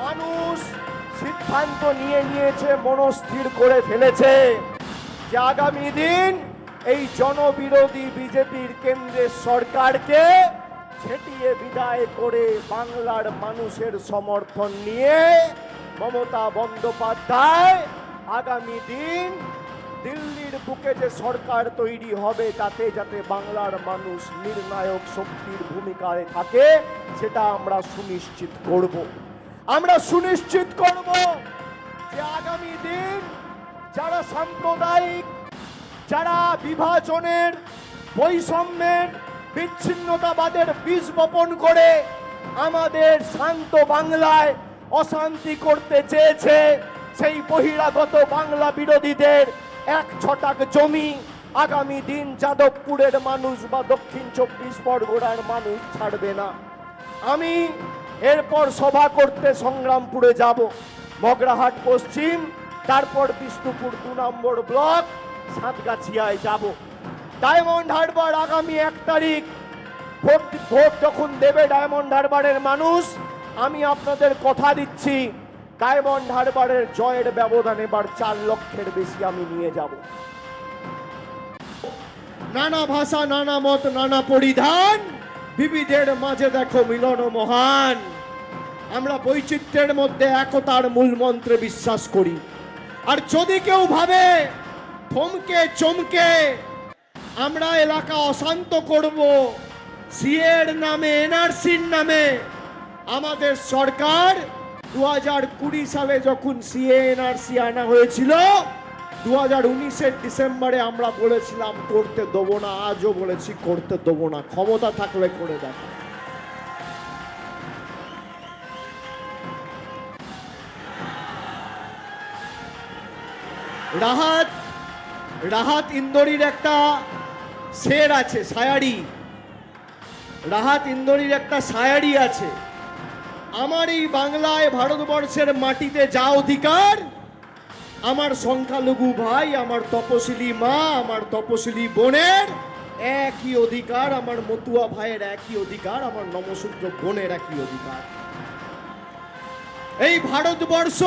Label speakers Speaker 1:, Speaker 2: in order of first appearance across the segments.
Speaker 1: মানুষ সিদ্ধান্ত নিয়ে নিয়েছে, মনস্থির করে ফেলেছে যে আগামী দিন এই জনবিরোধী বিজেপির কেন্দ্রের সরকারকে ছেটিয়ে বিদায় করে বাংলার মানুষের সমর্থন নিয়ে মমতা বন্দ্যোপাধ্যায় আগামী দিন দিল্লির বুকে যে সরকার তৈরি হবে, তাতে যাতে বাংলার মানুষ নির্ণায়ক শক্তির ভূমিকায় থাকে, সেটা আমরা সুনিশ্চিত করব। আমরা সুনিশ্চিত করব যে আগামী দিন যারা সাম্প্রদায়িক, যারা বিভাজনের, বৈষম্যের, বিচ্ছিন্নতাবাদের বীজ বপন করে আমাদের শান্ত বাংলায় অশান্তি করতে চেয়েছে, সেই বহিরাগত বাংলা বিরোধীদের এক ছটাক জমি। আগামী দিন যাদবপুরের মানুষ বা দক্ষিণ চব্বিশ পরগনার মানুষ ছাড়বে না। আমি এরপর সভা করতে সংগ্রামপুরে যাব। মগরাহাট পশ্চিম, তারপর বিষ্ণুপুর দু নম্বর ব্লক, সাতগাছিয়ায় যাব। ডায়মন্ড হারবার আগামী এক তারিখ। ভোট ভোট যখন দেবে ডায়মন্ড হারবারের মানুষ, আমি আপনাদের কথা দিচ্ছি। ডায়মন্ড হারবারের জয়ের ব্যবধান এবার চার লক্ষের বেশি আমি নিয়ে যাব। নানা ভাষা, নানা মত, নানা পরিধান, বিবিধের মাঝে দেখো মিলন মহান। আমরা বৈচিত্র্যের মধ্যে একতার মূল মন্ত্রে বিশ্বাস করি। আর যদি কেউ ভাবে, থমকে, চমকে, আমরা এলাকা অশান্ত করব, সিএর নামে, এনআরসির নামে, আমাদের সরকার দু হাজার কুড়ি সালে যখন সিএ এনআরসি আনা হয়েছিল দু হাজার উনিশের ডিসেম্বরে আমরা বলেছিলাম, করতে দেবো না। আজও বলেছি, করতে দেবো না। ক্ষমতা থাকলে করে দেখো। রাহাত রাহাত ইন্দোরির একটা শের আছে সায়ারি রাহাত ইন্দোরির একটা সায়ারি আছে। আমার এই বাংলায় ভারতবর্ষের মাটিতে যা অধিকার, আমার সংখ্যালঘু ভাই, আমার তপশিলি মা, আমার তপশিলি বোনের একই অধিকার, আমার মতুয়া ভাইয়ের একই অধিকার, আমার নমসূত্র বোনের একই অধিকার। এই ভারতবর্ষ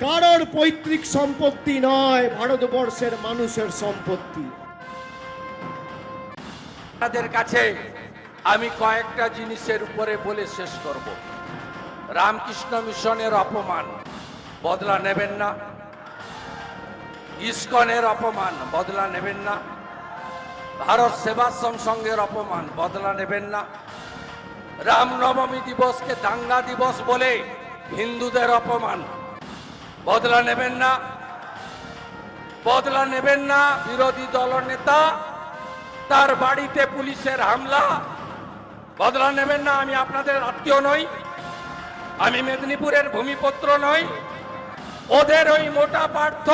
Speaker 1: কারোর পৈতৃক সম্পত্তি নয়, ভারতবর্ষের মানুষের সম্পত্তি।
Speaker 2: তাদের কাছে আমি কয়েকটা জিনিসের উপরে বলে শেষ করব। রামকৃষ্ণ মিশনের অপমান, বদলা নেবেন না। ইস্কনের অপমান, বদলা নেবেন না। ভারত সেবাশ্রম সংঘের অপমান, বদলা নেবেন না। রামনবমী দিবসকে দাঙ্গা দিবস বলে হিন্দুদের অপমান, বদলা নেবেন না। বদলা নেবেন না বিরোধী দলনেতা, তার বাড়িতে পুলিশের হামলা বদলা নেবেন না, আমি আপনাদের আত্মীয় নই। আমি মেদিনীপুরের ভূমিপত্র নই। ওদের ওই মোটা পার্থ,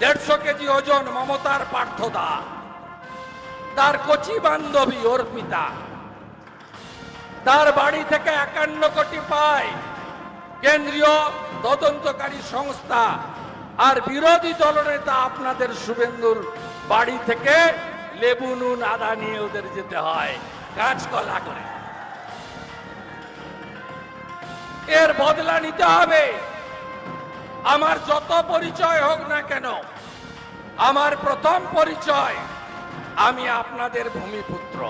Speaker 2: দেড়শো কেজি ওজন মমতার পার্থদা। তার কচি বান্ধবী অর্পিতা তার বাড়ি থেকে একান্ন কোটি পায়। কেন্দ্রীয় তদন্তকারী সংস্থা আর বিরোধী দলনেতা আপনাদের শুভেন্দুর বাড়ি থেকে লেবু, নুন, আদা নিয়ে ওদের যেতে হয়। কাঁচকলা করে। এর বদলা নিতে হবে। আমার যত পরিচয় হোক না কেন, আমার প্রথম পরিচয় আমি আপনাদের ভূমিপুত্র।